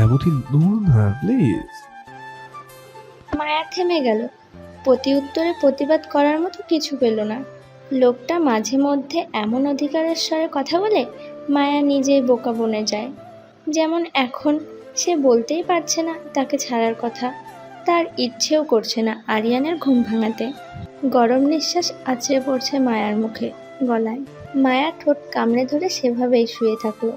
মায়াবতী দূর না প্লিজ মায়া থেমে গেল। প্রতি উত্তরে প্রতিবাদ করার মতো কিছু পেল না। লোকটা মাঝে মধ্যে এমন অধিকারের স্বরে কথা বলে, মায়া নিজেই বোকা বনে যায়। যেমন এখন, সে বলতেই পারছে না তাকে ছাড়ার কথা। তার ইচ্ছেও করছে না আরিয়ানের ঘুম ভাঙাতে। গরম নিঃশ্বাস আছড়ে পড়ছে মায়ার মুখে, গলায়। মায়া ঠোঁট কামড়ে ধরে সেভাবেই শুয়ে থাকল।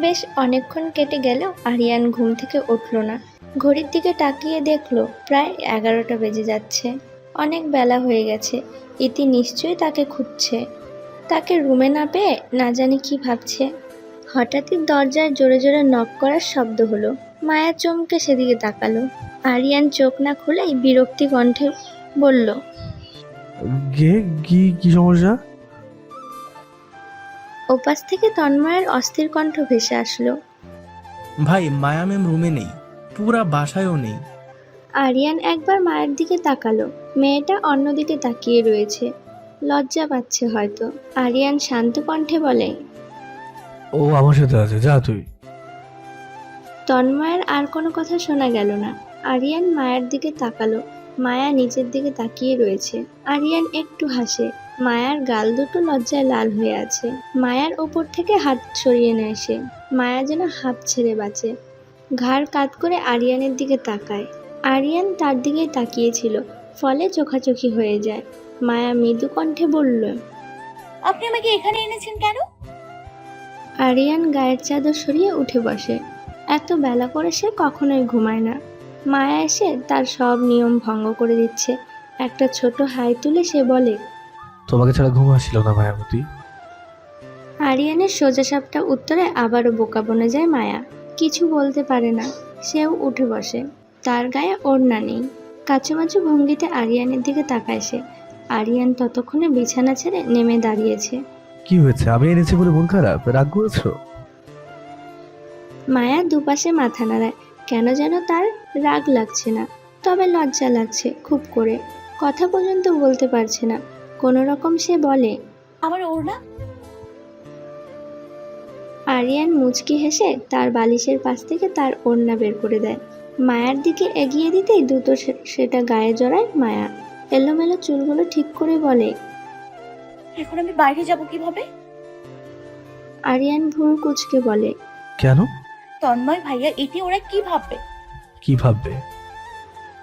বেশ অনেকক্ষণ কেটে গেলেও আরিয়ান ঘুম থেকে উঠল না। ঘড়ির দিকে তাকিয়ে দেখল, প্রায় এগারোটা বেজে যাচ্ছে। অনেক বেলা হয়ে গেছে, ইতি নিশ্চয়ই তাকে খুঁজছে। তাকে রুমে না পেয়ে না জানি কি ভাবছে। হঠাৎই দরজায় জোরে জোরে নক করার শব্দ হলো। মায়া চমকে সেদিকে তাকালো। আরিয়ান চোখ না খুলেই বিরক্তি কণ্ঠে বলল কি সমস্যা? ওপাশ থেকে তন্ময়ের অস্থির কণ্ঠ ভেসে আসলো। ভাই মায়া ম্যাম রুমে নেই পুরা বাসায়ও নেই। আরিয়ান একবার মায়ের দিকে তাকালো। মেয়েটা অন্যদিকে তাকিয়ে রয়েছে। লজ্জা পাচ্ছে হয়তো। আরিয়ান শান্ত কণ্ঠে বলে ও আমার সাথে আছে যা তুই। তন্ময়ের আর কোনো কথা শোনা গেল না। আরিয়ান মায়ের দিকে তাকালো। মায়া নিচের দিকে তাকিয়ে রয়েছে। আরিয়ান একটু হাসে। মায়ার গাল দুটো লজ্জায় লাল হয়ে আছে। মায়ার ওপর থেকে হাত সরিয়ে নেয় সে। মায়া যেন হাঁপ ছেড়ে বাঁচে। ঘাড় কাত করে আরিয়ানের দিকে তাকায়। আরিয়ান তার দিকেই তাকিয়েছিল ফলে চোখাচোখি হয়ে যায়। মায়া মৃদু কণ্ঠে বলল আপনি আমাকে এখানে এনেছেন কেন? আরিয়ান গায়ের চাদর সরিয়ে উঠে বসে। এত বেলা করে সে কখনোই ঘুমায় না। মায়া এসে তার সব নিয়ম ভঙ্গ করে দিচ্ছে। একটা ছোট হাই তুলে সে বলে তোমাকে ছাড়া ঘুম আসছিল না মায়াবতী। আরিয়ানের সোজাসাপটা উত্তরে আবারও বোকা বনে যায় মায়া। কিছু বলতে পারে না সেও উঠে বসে। তার গায়ে ওড়না নেই। কাচুমাচু ভঙ্গিতে আরিয়ানের দিকে তাকায় সে। আরিয়ান ততক্ষণে বিছানা ছেড়ে নেমে দাঁড়িয়েছে। কি হয়েছে? আমি এনেছি বলে মন খারাপ? রাগ করেছ? মায়া দুপাশে মাথা নাড়ায়। কেন যেন তার রাগ লাগছে না। তবে লজ্জা লাগছে খুব করে। কথা পর্যন্ত বলতে পারছে না। কোনো রকম সে বলে আমার ওড়না? আরিয়ান মুচকি হেসে তার বালিশের পাশ থেকে তার ওড়না বের করে দেয়। মায়ার দিকে এগিয়ে দিতেই দ্রুত সে- সেটা গায়ে জড়ায় মায়া। এলোমেলো চুলগুলো ঠিক করে বলে এখন আমি বাইরে যাব কীভাবে? আরিয়ান ভুরু কুচকে বলে কেন? তন্ময় ভাইয়া এটি ওরা কি ভাববে? কি ভাববে?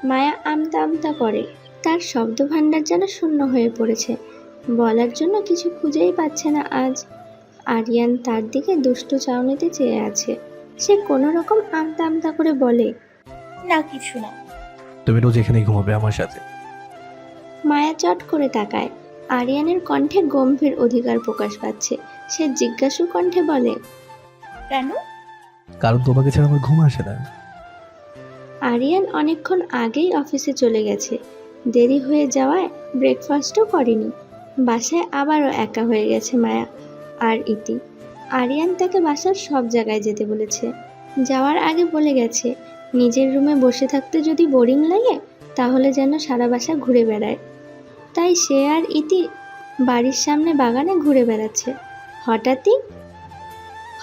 মায়া আমতা আমতা করে তার শব্দ ভাণ্ডার যেন শূন্য হয়ে পড়েছে। বলার জন্য কিছু খুঁজেই পাচ্ছে না আজ। আরিয়ান তার দিকে দুষ্টু চাউনিতে চেয়ে আছে। সে কোনো রকম আমতা আমতা করে বলে না কিছু না। তুমি রোজ এখানেই ঘুমাবে আমার সাথে। মায়া চট করে তাকায়। আরিয়ানের কণ্ঠে গম্ভীর অধিকার প্রকাশ পাচ্ছে। সে জিজ্ঞাসু কণ্ঠে বলে কেন? কারণ তোমাকে ছাড়া আমার ঘুম আসে না। আরিয়ান অনেকক্ষণ আগেই অফিসে চলে গেছে। দেরি হয়ে যাওয়ায় ব্রেকফাস্টও করেনি। বাসায় আবারও একা হয়ে গেছে মায়া আর ইতি। আরিয়ান তাকে বাসার সব জায়গায় যেতে বলেছে। যাওয়ার আগে বলে গেছে, নিজের রুমে বসে থাকতে যদি বোরিং লাগে, তাহলে যেন সারা বাসা ঘুরে বেড়ায়। তাই সে আর ইতি বাড়ির সামনে বাগানে ঘুরে বেড়াচ্ছে। হঠাৎই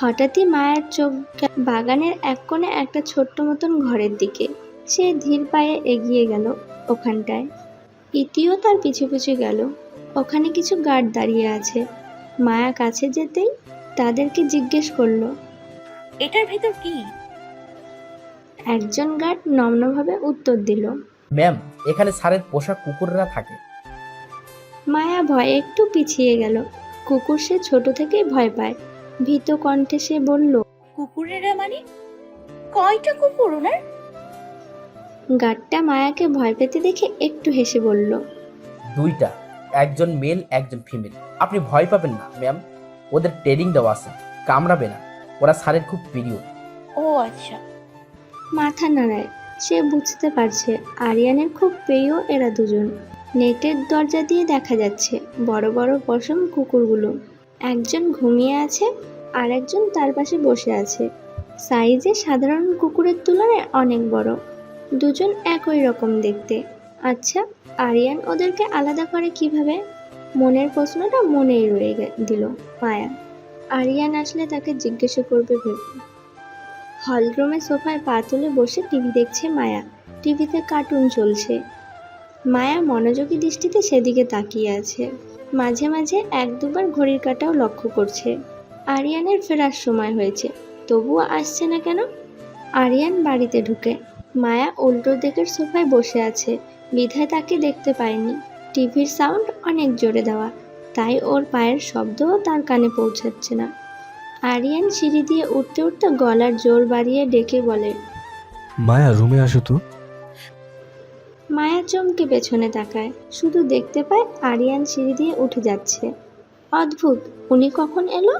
হঠাৎই মায়ের চোখ বাগানের এক কোণে একটা ছোট্ট মতন ঘরের দিকে। সে ধীর পায়ে এগিয়ে গেল। ওখানটায়। ইতিও তার পিছু পিছু গেল। ওখানে কিছু গার্ড দাঁড়িয়ে আছে। মায়া কাছে যেতেই তাদেরকে জিজ্ঞেস করল এটার ভেতর কি? একজন গার্ড নম্রভাবে উত্তর দিল ম্যাম এখানে স্যারের পোষা কুকুররা থাকে। মায়া ভয়ে একটু পিছিয়ে গেল। কুকুর সে ছোট থেকেই ভয় পায়। ভীত কণ্ঠে সে বলল কুকুরেরা মানে? কয়টা কুকুর ওনার? গার্ডটা মায়াকে ভয় পেতে দেখে একটু হেসে বলল দুইটা একজন মেল একজন ফিমেল আপনি ভয় পাবেন না ম্যাম ওদের ট্রেনিং দেওয়া আছে কামড়াবে না। ওরা স্যারের খুব প্রিয়। ও আচ্ছা। মাথা নাড়ায়। সে বুঝতে পারছে আরিয়ানের খুব প্রিয় এরা দুজন। নেটের দরজা দিয়ে দেখা যাচ্ছে বড় বড় পশম কুকুরগুলো। একজন ঘুমিয়ে আছে আর একজন তার পাশে বসে আছে। সাইজে সাধারণ কুকুরের তুলনায় অনেক বড়। দুজন একই রকম দেখতে। আচ্ছা আরিয়ান ওদেরকে আলাদা করে কীভাবে? মনের প্রশ্নটা মনেই রয়ে দিল মায়া। আরিয়ান আসলে তাকে জিজ্ঞাসা করবে ভেবে। হলরুমে সোফায় পা তুলে বসে টিভি দেখছে মায়া। টিভিতে কার্টুন চলছে। মায়া মনোযোগী দৃষ্টিতে সেদিকে তাকিয়ে আছে। মাঝে মাঝে এক দুবার ঘড়ির কাটাও লক্ষ্য করছে। আরিয়ানের ফেরার সময় হয়েছে। তবুও আসছে না কেন? আরিয়ান বাড়িতে ঢুকে মায়া উল্টো দিকের সোফায় বসে আছে। বিধায় তাকে দেখতে পায়নি। টিভির সাউন্ড অনেক জোরে দেওয়া। তাই ওর পায়ের শব্দও তার কানে পৌঁছাচ্ছে না। আরিয়ান সিঁড়ি দিয়ে উঠতে উঠতে গলার জোর বাড়িয়ে ডেকে বলে মায়া রুমে আসো তো। মায়া চমকে পেছনে তাকায়। শুধু দেখতে পায় আরিয়ান সিঁড়ি দিয়ে উঠে যাচ্ছে। অদ্ভুত উনি কখন এলো?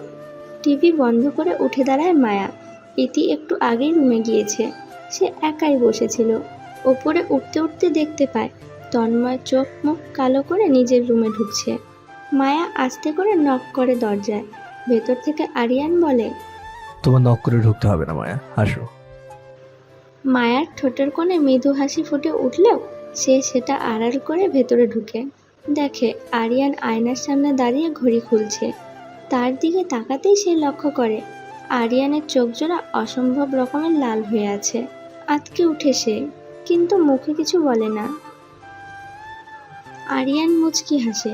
টিভি বন্ধ করে উঠে দাঁড়ায় মায়া। ইতি একটু আগেই রুমে গিয়েছে। সে একাই বসেছিল। ওপরে উঠতে উঠতে দেখতে পায় তন্ময় চোখ মুখ কালো করে নিজের রুমে ঢুকছে। মায়া আস্তে করে নক করে দরজায়। ভেতর থেকে আরিয়ান বলে তোমার নক করে ঢুকতে হবে না মায়া আসো। মায়ার ঠোঁটের কোণে মৃদু হাসি ফুটে উঠলেও সে সেটা আড়াল করে ভেতরে ঢুকে। দেখে আরিয়ান আয়নার সামনে দাঁড়িয়ে ঘড়ি খুলছে। তার দিকে তাকাতেই সে লক্ষ্য করে আরিয়ানের চোখ জোড়া অসম্ভব রকমের লাল হয়ে আছে। আতকে উঠে সে, কিন্তু মুখে কিছু বলে না। আরিয়ান মুচকি হাসে,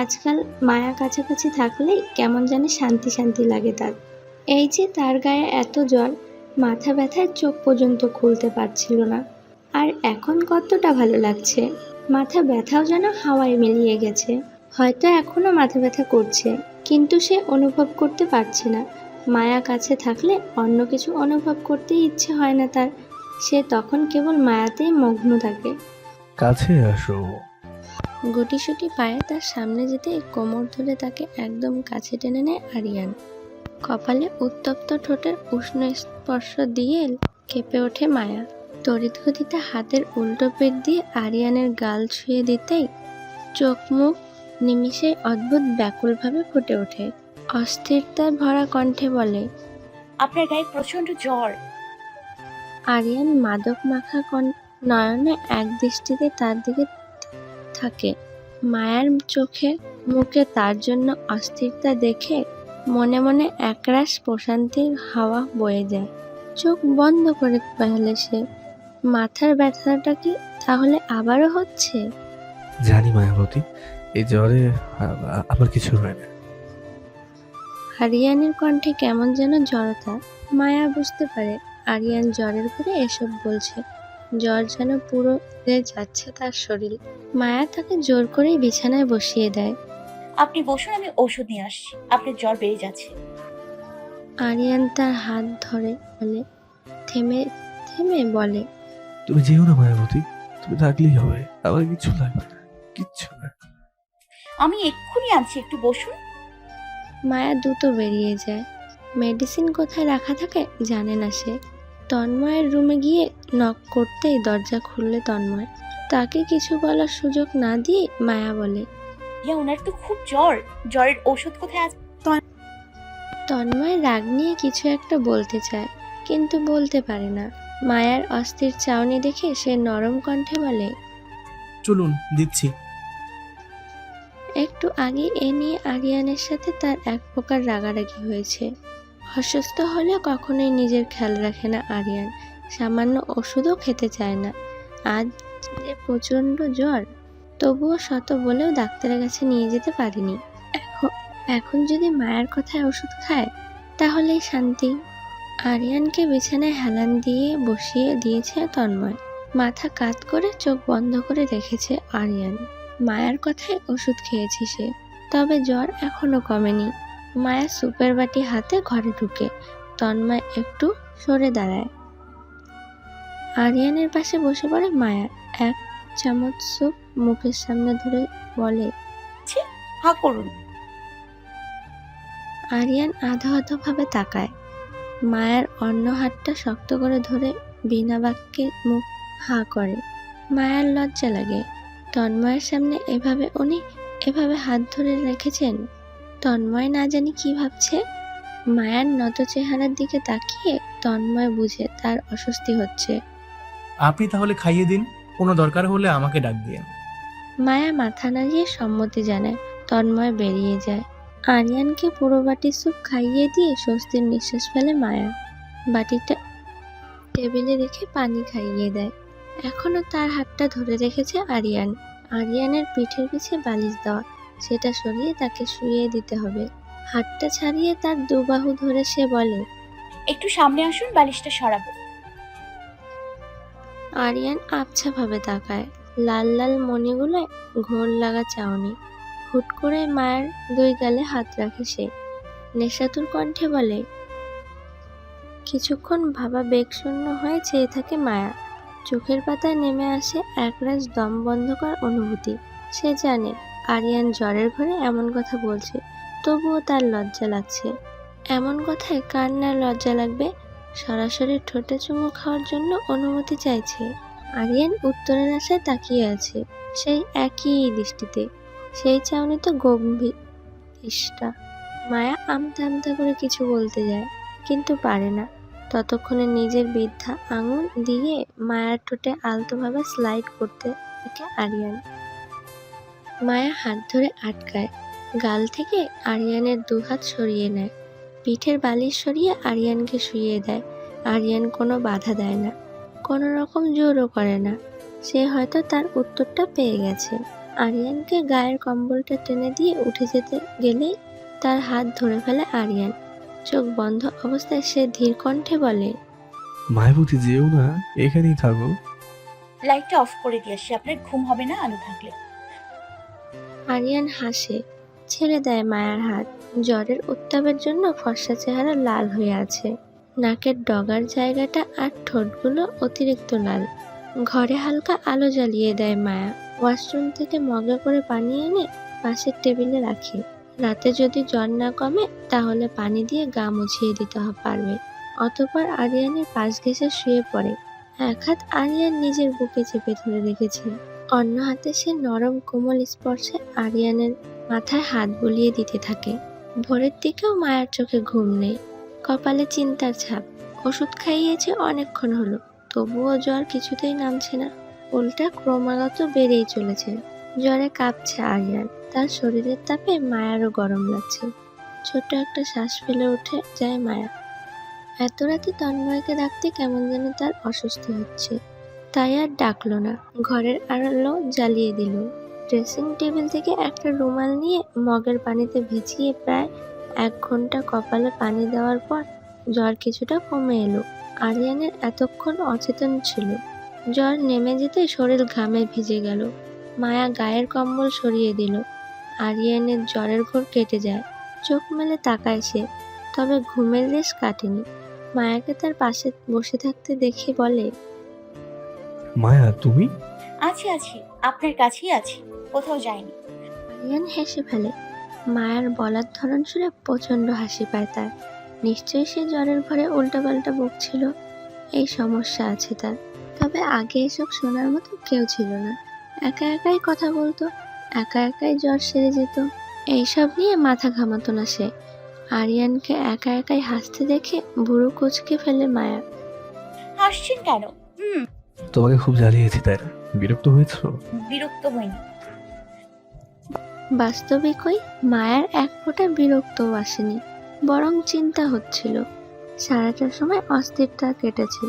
আজকাল মায়া কাছাকাছি থাকলে কেমন জানি শান্তি শান্তি লাগে তার। এই যে তার গায়ে এত জ্বর, মাথা ব্যথায় চোখ পর্যন্ত খুলতে পারছিল না। আর এখন কতটা ভালো লাগছে, মাথা ব্যথাও যেন হাওয়ায় মিলিয়ে গেছে। হয়তো এখনও মাথা ব্যথা করছে, কিন্তু সে অনুভব করতে পারছে না। মায়া কাছে থাকলে অন্য কিছু অনুভব করতে ইচ্ছে হয় না তার। সে তখন কেবল মায়াতেই মগ্ন থাকে। কাছে আসো। গুটিসুটি পায়ে তার সামনে যেতে কোমর ধরে তাকে একদম কাছে টেনে নেয় আরিয়ান। কপালে উত্তপ্ত ঠোঁটের উষ্ণ স্পর্শ দিয়ে কেঁপে ওঠে মায়া। তড়িৎ গতিতে হাতের উল্টো পেট দিয়ে আরিয়ানের গাল ছুঁয়ে দিতেই চোখ মুখ নিমিষে অদ্ভুত ব্যাকুলভাবে ফুটে ওঠে। অস্থিরতায় ভরা কণ্ঠে বলে আপনার গায়ে প্রচণ্ড জ্বর। আরিয়ান মাদক মাখা কন- নয়নে এক দৃষ্টিতে তার দিকে থাকে। মায়ার চোখে মুখে তার জন্য অস্থিরতা দেখে মনে মনে একরাশ প্রশান্তির হাওয়া বয়ে যায়। চোখ বন্ধ করে ফেলে সে মাথার ব্যথাটা কি তাহলে আবারও হচ্ছে? জানি মায়াবতী এই জ্বরে আমার কিছু হয় না। আরিয়ানের কণ্ঠে কেমন যেন জড়তা মায়া বুঝতে পারে। আরিয়ান জ্বরের ঘরে এসব বলছে। জ্বর যেন পুরো যাচ্ছে তার শরীর। মায়া তাকে জোর করে বিছানায় বসিয়ে দেয়। আপনি বসুন আমি ওষুধ নিয়ে আসছি। আপনার জ্বর বেড়ে যাচ্ছে। আরিয়ান তার হাত ধরে বলে থেমে থেমে বলে। তুমি যেও না মায়াবতী তুমি থাকলেই হবে। আমার কিছু লাগবে না কিচ্ছু না। আমি এক্ষুনি আনছি একটু বসুন। মায়া দ্রুত বেরিয়ে যায়। মেডিসিন কোথায় রাখা থাকে জানে না সে। তন্ময়ের রুমে গিয়ে নক করতেই দরজা খুললে তন্ময়। তাকে কিছু বলার সুযোগ না দিয়ে মায়া বলে ইয়া ওনার তো খুব জ্বর। জ্বরের ওষুধ কোথায় আছে? তন্ময় রাগ নিয়ে কিছু একটা বলতে চায় কিন্তু বলতে পারে না। মায়ার অস্থির চাউনি দেখে সে নরম কণ্ঠে বলে চলুন দিচ্ছি। একটু আগে এ নিয়ে আরিয়ানের সাথে তার এক প্রকার রাগারাগি হয়েছে। অসুস্থ হলে কখনোই নিজের খেয়াল রাখে না আরিয়ান। সামান্য ওষুধও খেতে চায় না। আজ যে প্রচণ্ড জ্বর, তবুও শত বলেও ডাক্তারের কাছে নিয়ে যেতে পারেনি। এখন এখন যদি মায়ের কথায় ওষুধ খায়, তাহলেই শান্তি। আরিয়ানকে বিছানায় হেলান দিয়ে বসিয়ে দিয়েছে তন্ময়। মাথা কাত করে চোখ বন্ধ করে রেখেছে আরিয়ান। মায়ের কথায় ওষুধ খেয়েছে সে, তবে জ্বর এখনও কমেনি। মায়া সুপের বাটি হাতে ঘরে ঢুকে তন্ময় একটু সরে দাঁড়ায়। আরিয়ানের পাশে বসে পড়ে মায়া। এক চামচ সুপ মুখের সামনে ধরে বলে হা করুন। আরিয়ান আধো আধো ভাবে তাকায়। মায়ের অন্য হাতটা শক্ত করে ধরে বিনা বাক্যে মুখ হা করে। মায়ার লজ্জা লাগে। তন্ময়ের সামনে এভাবে উনি এভাবে হাত ধরে রেখেছেন? তন্ময় না জানি কি ভাবছে। মায়ার নত চেহারার দিকে তাকিয়ে তন্ময় বুঝে তার অস্বস্তি হচ্ছে। আপনি তাহলে খাইয়ে দিন কোনো দরকার হলে আমাকে ডাক দিন মায়া মাথা নাড়িয়ে সম্মতি জানায় তন্ময় বেরিয়ে যায়। আরিয়ানকে পুরো বাটি স্যুপ খাইয়ে দিয়ে স্বস্তির নিঃশ্বাস ফেলে মায়া। বাটিটা টেবিলে রেখে পানি খাইয়ে দেয়। এখনও তার হাতটা ধরে রেখেছে আরিয়ান। আরিয়ানের পিঠের পিছে বালিশ দেওয়া। সেটা সরিয়ে তাকে শুয়ে দিতে হবে। হাতটা ছাড়িয়ে তার দুবাহু ধরে সে বলে একটু সামনে আসুন বালিশটা সরাবো। আরিয়ান আবছাভাবে তাকায়। লাল লাল মণিগুলোয় ঘোর লাগা চাউনি হুট করে মায়ের দুই গালে হাত রাখে সে। নেশাতুর কণ্ঠে বলে কিছুক্ষণ ভাবা বেগশূন্য হয়ে চেয়ে থাকে মায়া। চোখের পাতায় নেমে আসে একরাশ দম বন্ধকর অনুভূতি। সে জানে আরিয়ান জ্বরের ঘরে এমন কথা বলছে, তবুও তার লজ্জা লাগছে। এমন কথায় কার না লজ্জা লাগবে? সরাসরি ঠোঁটে চুমু খাওয়ার জন্য অনুমতি চাইছে। আরিয়ান উত্তরের আশায় তাকিয়ে আছে, সেই একই দৃষ্টিতে। সেই চাউনি তো গম্ভীর ইষ্টা মায়া আমতা আমতা করে কিছু বলতে যায়, কিন্তু পারে না। ততক্ষণে নিজের বৃদ্ধা আঙুল দিয়ে মায়ার ঠোঁটে আলতোভাবে স্লাইড করতে থাকে আরিয়ান। মায়া হাত ধরে আটকায়। গাল থেকে আরিয়ানের দুহাত সরিয়ে নেয়। পিঠের বালিশ সরিয়ে আরিয়ানকে শুইয়ে দেয়। আরিয়ান কোনো বাধা দেয় না। কোনো রকম জোরও করে না। সে হয়তো তার উত্তরটা পেয়ে গেছে। আরিয়ানকে গায়ের কম্বলটা টেনে দিয়ে উঠে যেতে গেলেই তার হাত ধরে ফেলে আরিয়ান। চোখ বন্ধ অবস্থায় সে ধীর কণ্ঠে বলে মায়াবতী যেও না এখানেই থাকো। লাইটটা অফ করে দিয়ে আসি আপনার ঘুম হবে না আলো থাকলে। আরিয়ান হাসে। ছেড়ে দেয় মায়ার হাত। জ্বরের উত্তাপের জন্য ফর্সা চেহারা লাল হয়ে আছে। নাকের ডগার জায়গাটা আর ঠোঁটগুলো অতিরিক্ত লাল। ঘরে হালকা আলো জ্বালিয়ে দেয় মায়া। ওয়াশরুম থেকে মগে করে পানি এনে পাশের টেবিলে রাখে। রাতে যদি জ্বর না কমে, তাহলে পানি দিয়ে গা মুছিয়ে দিতে পারবে। অতপর আরিয়ানের পাশ ঘেঁষে শুয়ে পড়ে। এক হাত আরিয়ান নিজের বুকে চেপে ধরে রেখেছে। অন্য হাতে সে নরম কোমল স্পর্শে আরিয়ানের মাথায় হাত বুলিয়ে দিতে থাকে। ভোরের দিকেও মায়ের চোখে ঘুম নেই। কপালে চিন্তার ছাপ। ওষুধ খাইয়েছে অনেকক্ষণ হলো, তবুও জ্বর কিছুতেই নামছে না। উল্টা ক্রমাগত বেড়েই চলেছে। জ্বরে কাঁপছে আরিয়ান। তার শরীরের তাপে মায়ারও গরম লাগছে। ছোট্ট একটা শ্বাস ফেলে উঠে যায় মায়া। এত রাতে তন্ময়কে ডাকতে কেমন যেন তার অস্বস্তি হচ্ছে। তাই আর ডাকলো না। ঘরের আলো জ্বালিয়ে দিল। ড্রেসিং টেবিল থেকে একটা রুমাল নিয়ে মগের পানিতে ভিজিয়ে প্রায় এক ঘণ্টা কপালে পানি দেওয়ার পর জ্বর কিছুটা কমে এলো। আরিয়ানের এতক্ষণ অচেতন ছিল। জ্বর নেমে যেতে শরীর ঘামে ভিজে গেল। মায়া গায়ের কম্বল সরিয়ে দিল। আরিয়ানের জ্বরের ঘোর কেটে যায়। চোখ মেলে তাকায় সে, তবে ঘুমের রেশ কাটেনি। মায়াকে তার পাশে বসে থাকতে দেখে বলে মায়া তুমি? আছি আছি। আপনার কাছেই আছি। কোথাও যাইনি। আরিয়ান হেসে ফেলে। মায়ার বলার ধরন শুনে প্রচণ্ড হাসি পায় তার। নিশ্চয়ই সে জ্বরের ঘরে উল্টাপাল্টা বকছিল এই সমস্যা আছে তার। তবে আগে এসব শোনার মতো কেউ ছিল না। একা একাই কথা বলতো একা একাই জ্বর সেরে যেত। এইসব নিয়ে মাথা ঘামাতো না সে। আরিয়ানকে একা একাই হাসতে দেখে বুড়ো কুচকে ফেলে মায়া। হাসছেন কেন? তোমাকে খুব জ্বালিয়েছি তাই না? বিরক্ত হয়েছো? বিরক্ত হইনি। বাস্তবিকই মায়ার এক ফোঁটা বিরক্তও আসেনি বরং চিন্তা হচ্ছিল। সারাটার সময় অস্থিরতা কেটেছে।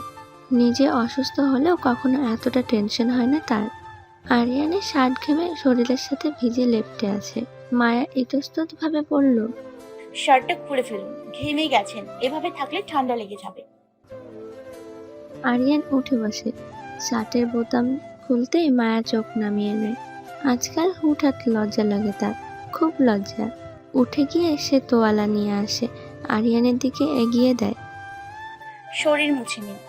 নিজে অসুস্থ হলেও কখনো এতটা টেনশন হয় না তার। আরিয়ানের শার্ট ঘেমে শরীরের সাথে ভিজে লেপটে আছে। মায়া ইতস্তত ভাবে বলল শার্টটা খুলে ফেলুন ঘেমে গেছেন। এভাবে থাকলে ঠান্ডা লেগে যাবে। আরিয়ান উঠে বসে শার্টের বোতাম খুলতেই মায়া চোখ নামিয়ে নেয়। আজকাল হুটহাট লজ্জা লাগে তার খুব লজ্জা। উঠে গিয়ে সে তোয়ালা নিয়ে আসে আরিয়ানের দিকে এগিয়ে দেয়। শরীর মুছে নিন।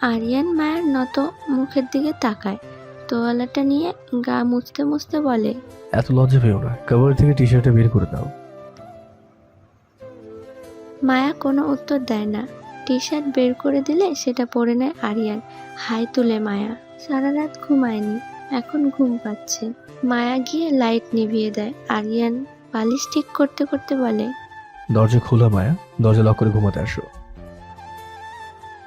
আরিয়ান মায়ের নত মুখের দিকে তাকায়। তোয়ালাটা নিয়ে গা মুছতে মুছতে বলে এত লজ্জা পেও না কভার থেকে টি শার্টটা বের করে দাও। মায়া কোনো উত্তর দেয় না। টি শার্ট বের করে দিলে সেটা পরে নেয় আরিয়ান। হাই তুলে মায়া। সারা রাত ঘুমায়নি এখন ঘুম পাচ্ছে। মায়া গিয়ে লাইট নিভিয়ে দেয়। আরিয়ান বালিশ ঠিক করতে করতে বলে দরজা খোলা মায়া দরজা লক করে ঘুমাতে আসো।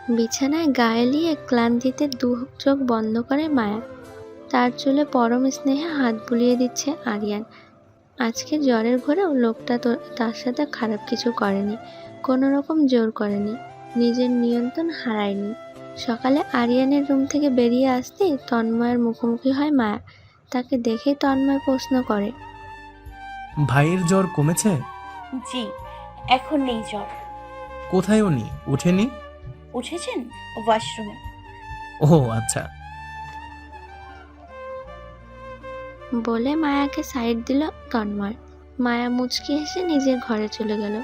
বিছানায় গায়ে লিয়ে ক্লান্তিতে দু চোখ বন্ধ করে মায়া। তার চুলে পরম স্নেহে হাত বুলিয়ে দিচ্ছে আরিয়ান। আজকে জ্বরের ঘরেও লোকটা তো তার সাথে খারাপ কিছু করেনি কোনো রকম জোর করেনি। নিজের নিয়ন্ত্রণ হারায়নি। সকালে আরিয়ানের রুম থেকে বেরিয়ে আসতে তন্ময়ের মুখোমুখি হয় মায়া। তাকে দেখে তন্ময় প্রশ্ন করে। ভাইয়ের জ্বর কমেছে? জি এখন নেই জ্বর। কোথায় উনি? উঠেনি? উঠেছেন? ওয়াশরুমে। ও আচ্ছা। বলে মায়াকে সাইড দিল তন্ময়। মায়া মুচকি হেসে নিজের ঘরে চলে গেল।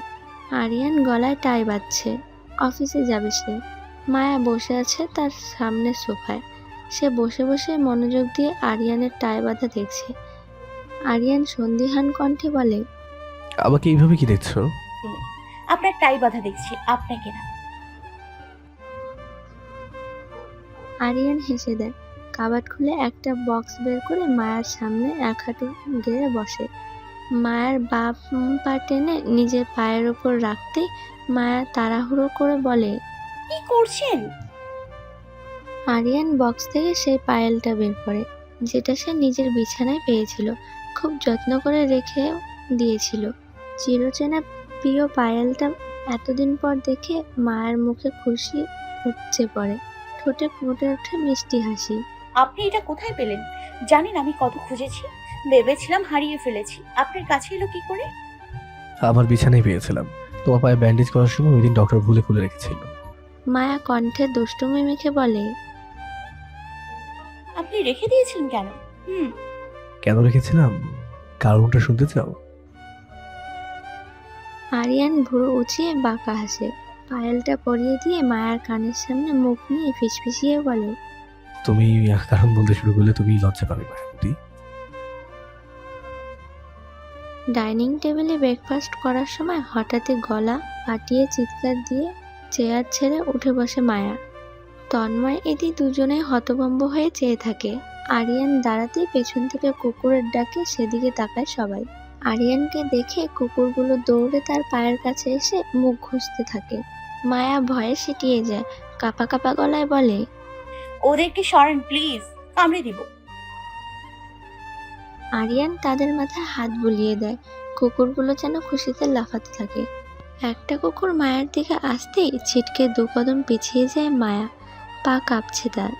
আরিয়ান গলায় টাই বাঁধছে অফিসে যাবে সে। মায়া বসে আছে তার সামনে সোফায়। সে বসে বসে মনোযোগ দিয়ে আরিয়ানের টাই বাঁধা দেখছে। আরিয়ান সন্দিহান কণ্ঠে বলে আমাকে এইভাবে কি দেখছ? আপনার টাই বাধা দেখছি আপনাকে না। আরিয়ান হেসে দেয়। কাবাট খুলে একটা বক্স বের করে মায়ার সামনে এক হাঁটু গেড়ে বসে। মায়ের বাপ পা টেনে নিজের পায়ের ওপর রাখতেই মায়া তাড়াহুড়ো করে বলে কি করছেন? আরিয়ান বক্স থেকে সেই পায়েলটা বের করে যেটা সে নিজের বিছানায় পেয়েছিল খুব যত্ন করে রেখে দিয়েছিল। চিরচেনা প্রিয় পায়েলটা এতদিন পর দেখে মায়ের মুখে খুশি উপচে পড়ে। ঠোঁটে ফুটে ওঠে মিষ্টি হাসি। আপনি এটা কোথায় পেলেন? জানেন আমি কত খুঁজেছি? ভেবেছিলাম হারিয়ে ফেলেছি। আপনার কাছে এলো কি করে? আমার বিছানায় পেয়েছিলাম। তোমার পায়ে ব্যান্ডেজ করার সময় ওই দিন ডক্টর ভুলে খুলে রেখেছিল। মায়া কণ্ঠে দুষ্টুমি মেখে বলে আপনি রেখে দিয়েছিলেন কেন? হুম। কেন রেখেছিলাম? কারণটা শুনতে চাও? আরিয়ান ভুরু উঁচিয়ে বাঁকা হাসে। পায়েলটা পরিয়ে দিয়ে মায়ার কানের সামনে মুখ নিয়ে ফিসফিসিয়ে বলে তুমি কারণ বলতে শুরু করলে তুমি লজ্জা পাবে ডাইনিং টেবিলে ব্রেকফাস্ট করার সময় হঠাৎই গলা পাটিয়ে চিৎকার দিয়ে চেয়ার ছেড়ে উঠে বসে মায়া। তন্ময় এদি দুজনেই হতভম্ব হয়ে চেয়ে থাকে। আরিয়ান দাঁড়াতেই পেছন থেকে কুকুরের ডাকে সেদিকে তাকায় সবাই। আরিয়ানকে দেখে কুকুরগুলো দৌড়ে তার পায়ের কাছে এসে মুখ ঘষতে থাকে। মায়া ভয়ে সিটিয়ে যায়, কাপা কাপা গলায় বলে, ওদেরকে সরান, প্লিজ, কামড়ে দিব। আরিয়ান তাদের মাথায় হাত বুলিয়ে দেয়। কুকুরগুলো যেন খুশিতে লাফাতে থাকে। একটা কুকুর মায়ের দিকে আসতেই ছিটকে দু কদম পিছিয়ে যায় মায়া। পা কাঁপছে তার।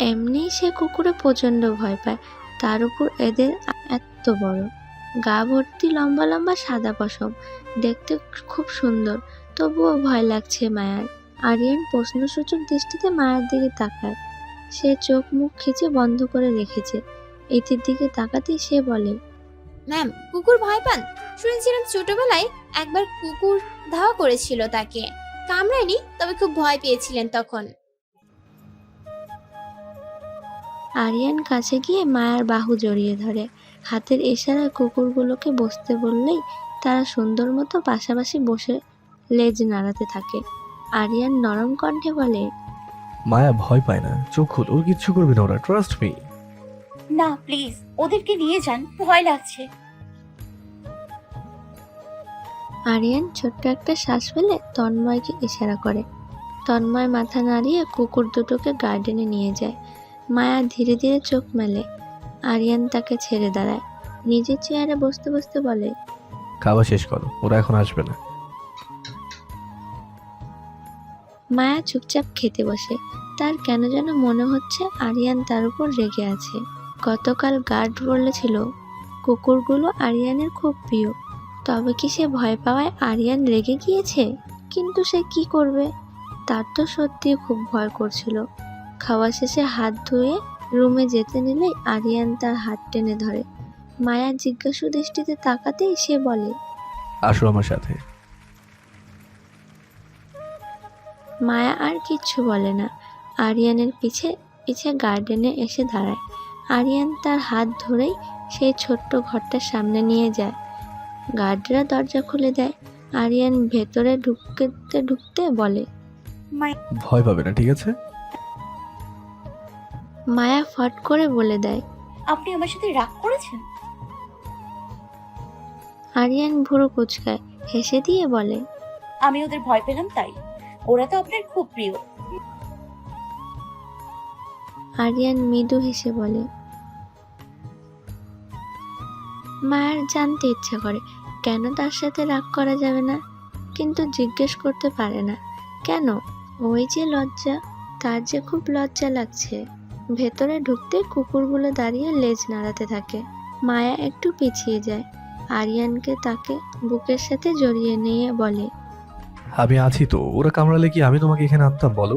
এমনি সে কুকুরে প্রচণ্ড ভয় পায়। তার উপর এদের এত বড়। গা ভর্তি লম্বা লম্বা সাদা পশম। দেখতে খুব সুন্দর। তবুও ভয় লাগছে মায়ার। আরিয়ান প্রশ্নসূচক দৃষ্টিতে মায়ের দিকে তাকায়। সে চোখ মুখ খিচে বন্ধ করে রেখেছে। এটির দিকে তাকাতেই সে বলে ম্যাম কুকুর ভয় পান? শুনেছিলাম ছোটবেলায় একবার কুকুর ধাওয়া করেছিল তাকে। কামড়ায়নি তবে খুব ভয় পেয়েছিলেন তখন। আরিয়ান কাছে গিয়ে মায়ের বাহু জড়িয়ে ধরে। হাতের ইশারায় কুকুরগুলোকে বসতে বললেই তারা সুন্দর মতো পাশাপাশি বসে লেজ নাড়াতে থাকে। আরিয়ান নরম কণ্ঠে বলে মায়া ভয় পায় না চোখ খুল ওর কিচ্ছু করবে না ওরা ট্রাস্ট মি না প্লিজ ওদেরকে নিয়ে যান ভয় লাগছে। আরিয়ান ছোট্ট একটা শ্বাস ফেলে তন্ময়কে ইশারা করে। তন্ময় মাথা নাড়িয়ে কুকুর দুটোকে গার্ডেনে নিয়ে যায়। মায়া ধীরে ধীরে চোখ মেলে। আরিয়ান তাকে ছেড়ে দাঁড়ায়। নিজের চেয়ারে বসতে বসতে বলে খাওয়া শেষ করো ওরা এখন আসবে না। মায়া চুপচাপ খেতে বসে। তার কেন যেন মনে হচ্ছে আরিয়ান তার উপর রেগে আছে। গতকাল গার্ড বলেছিল কুকুরগুলো আরিয়ানের খুব প্রিয়। তবে কি সে ভয় পাওয়ায় আরিয়ান রেগে গিয়েছে? কিন্তু সে কি করবে? তার তো সত্যি খুব ভয় করছিল। খাওয়া শেষে হাত ধুয়ে রুমে যেতে নিলেই আরিয়ান তার হাত টেনে ধরে। মায়া জিজ্ঞাসু দৃষ্টিতে তাকাতেই সে বলে আসো আমার সাথে। মায়া আর কিচ্ছু বলে না। আরিয়ানের পিছে পিছে গার্ডেনে এসে দাঁড়ায়। আরিয়ান তার হাত ধরেই সেই ছোট্ট ঘরটার সামনে নিয়ে যায়। গার্ডরা দরজা খুলে দেয়। আরিয়ান ভেতরে ঢুকতে ঢুকতে বলে মায়া ভয় পাবে না ঠিক আছে? মায়া ফট করে বলে দেয় আপনি আমার সাথে রাগ করেছেন? আরিয়ান ভুরু কুচকায় হেসে দিয়ে বলে আমি ওদের ভয় পেলাম তাই। ওরা তো আপনার খুব প্রিয়। আরিয়ান মৃদু হেসে বলে, মায়ের জানতে ইচ্ছা করে, কেন তার সাথে রাগ করা যাবে না? কিন্তু জিজ্ঞেস করতে পারে না। কেন? ওই যে লজ্জা, তার যে খুব লজ্জা লাগছে। ভেতরে ঢুকতে কুকুরগুলো দাঁড়িয়ে লেজ নাড়াতে থাকে। মায়া একটু পিছিয়ে যায়। আরিয়ানকে তাকে বুকের সাথে জড়িয়ে নিয়ে বলে, আমি আছি তো, ওরা কামড়ালে কি আমি তোমাকে এখানে আনতাম বলো?